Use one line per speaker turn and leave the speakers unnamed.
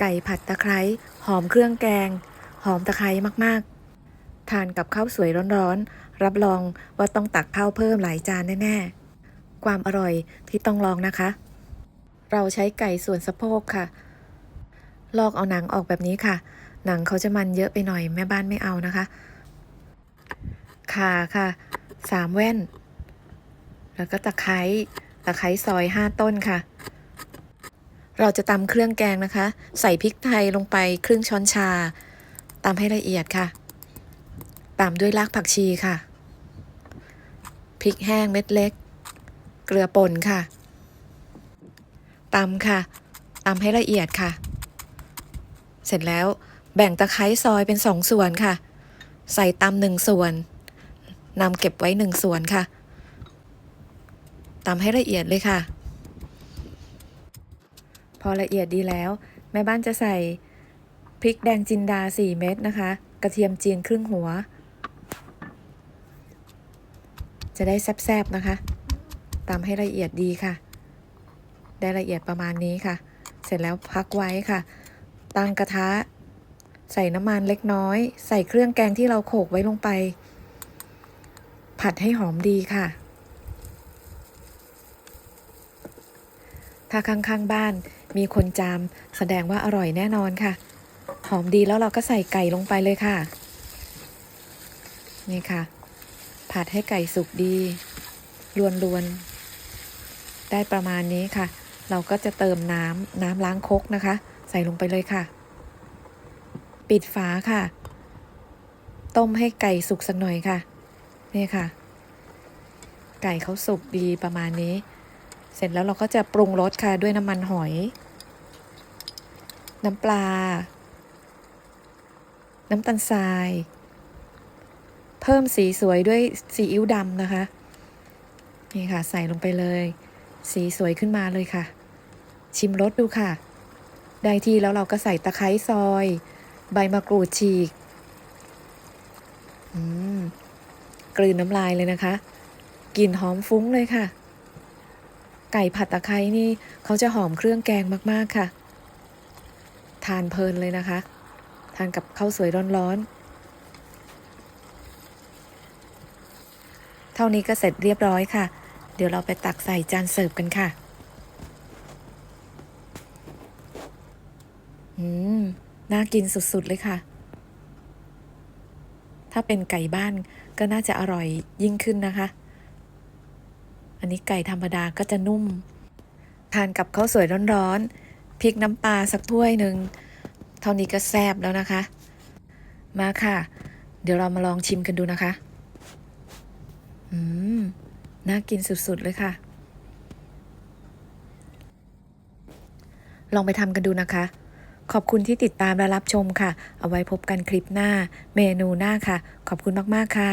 ไก่ผัดตะไคร้หอมเครื่องแกง หอมตะไคร้มากๆ ทานกับข้าวสวยร้อนๆ รับรองว่าต้องตักข้าวเพิ่มหลายจานแน่ๆ ความอร่อยที่ต้องลองนะคะ เราใช้ไก่ส่วนสะโพกค่ะ ลอกเอาหนังออกแบบนี้ค่ะ หนังเขาจะมันเยอะไปหน่อยแม่บ้านไม่เอานะคะขาค่ะสามแว่น แล้วก็ตะไคร้ตะไคร้ซอยห้าต้นค่ะ เราจะตำเครื่องแกงนะคะ ใส่พริกไทยลงไปครึ่งช้อนชาตำให้ละเอียดค่ะ ตามด้วยรากผักชีค่ะ พริกแห้งเม็ดเล็ก เกลือป่นค่ะตำค่ะตำให้ละเอียดค่ะ เสร็จแล้วแบ่งตะไคร้ซอยเป็นสองส่วนค่ะ ใส่ตำหนึ่งส่วนนำเก็บไว้หนึ่งส่วนค่ะตำให้ละเอียดเลยค่ะ พอละเอียดดีแล้ว แม่บ้านจะใส่พริกแดงจินดา 4 เม็ดนะคะ กระเทียมจีนครึ่งหัว จะได้แซ่บๆนะคะตำให้ละเอียดดีค่ะ ได้ละเอียดประมาณนี้ค่ะ เสร็จแล้วพักไว้ค่ะ ตั้งกระทะ ใส่น้ำมันเล็กน้อย ใส่เครื่องแกงที่เราโขลกไว้ลงไป ผัดให้หอมดีค่ะ ถ้าข้างๆบ้าน มีคนจาม แสดงว่าอร่อยแน่นอนค่ะ หอมดีแล้วเราก็ใส่ไก่ลงไปเลยค่ะ นี่ค่ะ ผัดให้ไก่สุกดีลวนๆ ได้ประมาณนี้ค่ะ เราก็จะเติมน้ำน้ำล้างคกนะคะ ใส่ลงไปเลยค่ะ ปิดฝาค่ะ ต้มให้ไก่สุกสักหน่อยค่ะ นี่ค่ะ ไก่เขาสุกดีประมาณนี้ เสร็จแล้วเราก็จะปรุงรสค่ะด้วยน้ำมันหอย น้ำปลา น้ำตาลทราย เพิ่มสีสวยด้วยซีอิ๊วดำนะคะ นี่ค่ะใส่ลงไปเลย สีสวยขึ้นมาเลยค่ะ ชิมรสดูค่ะ ได้ที่แล้วเราก็ใส่ตะไคร้ซอย ใบมะกรูดฉีกอืมกลืนน้ำลายเลยนะคะ กลิ่นหอมฟุ้งเลยค่ะ ไก่ผัดตะไคร้นี่เขาจะหอมเครื่องแกงมากๆค่ะ ทานเพลินเลยนะคะ ทานกับข้าวสวยร้อนๆ เท่านี้ก็เสร็จเรียบร้อยค่ะ เดี๋ยวเราไปตักใส่จานเสิร์ฟกันค่ะ อืม น่ากินสุดๆเลยค่ะ ถ้าเป็นไก่บ้านก็น่าจะอร่อยยิ่งขึ้นนะคะ อันนี้ไก่ธรรมดาก็จะนุ่ม ทานกับข้าวสวยร้อนๆพริกน้ำปลาสักถ้วยหนึ่งเท่านี้ก็แซ่บแล้วนะคะ มาค่ะ เดี๋ยวเรามาลองชิมกันดูนะคะ อืม น่ากินสุดๆเลยค่ะ ลองไปทำกันดูนะคะ ขอบคุณที่ติดตามและรับชมค่ะ เอาไว้พบกันคลิปหน้า เมนูหน้าค่ะ ขอบคุณมากๆค่ะ